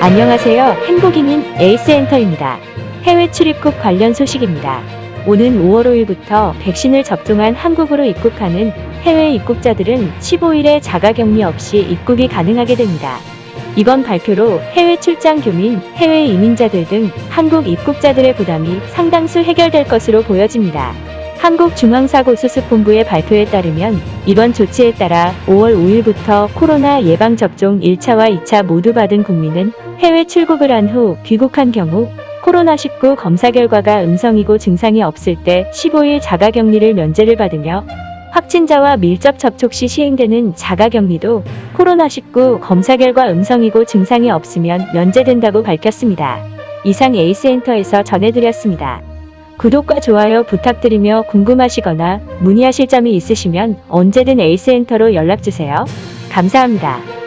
안녕하세요. 행복이민 에이스엔터입니다. 해외 출입국 관련 소식입니다. 오는 5월 5일부터 백신을 접종한 한국으로 입국하는 해외 입국자들은 15일에 자가격리 없이 입국이 가능하게 됩니다. 이번 발표로 해외 출장 교민, 해외 이민자들 등 한국 입국자들의 부담이 상당수 해결될 것으로 보여집니다. 한국중앙사고수습본부의 발표에 따르면 이번 조치에 따라 5월 5일부터 코로나 예방접종 1차와 2차 모두 받은 국민은 해외 출국을 한 후 귀국한 경우 코로나19 검사 결과가 음성이고 증상이 없을 때 15일 자가격리를 면제를 받으며 확진자와 밀접 접촉 시 시행되는 자가격리도 코로나19 검사 결과 음성이고 증상이 없으면 면제된다고 밝혔습니다. 이상 에이스엔터에서 전해드렸습니다. 구독과 좋아요 부탁드리며 궁금하시거나 문의하실 점이 있으시면 언제든 에이스엔터로 연락주세요. 감사합니다.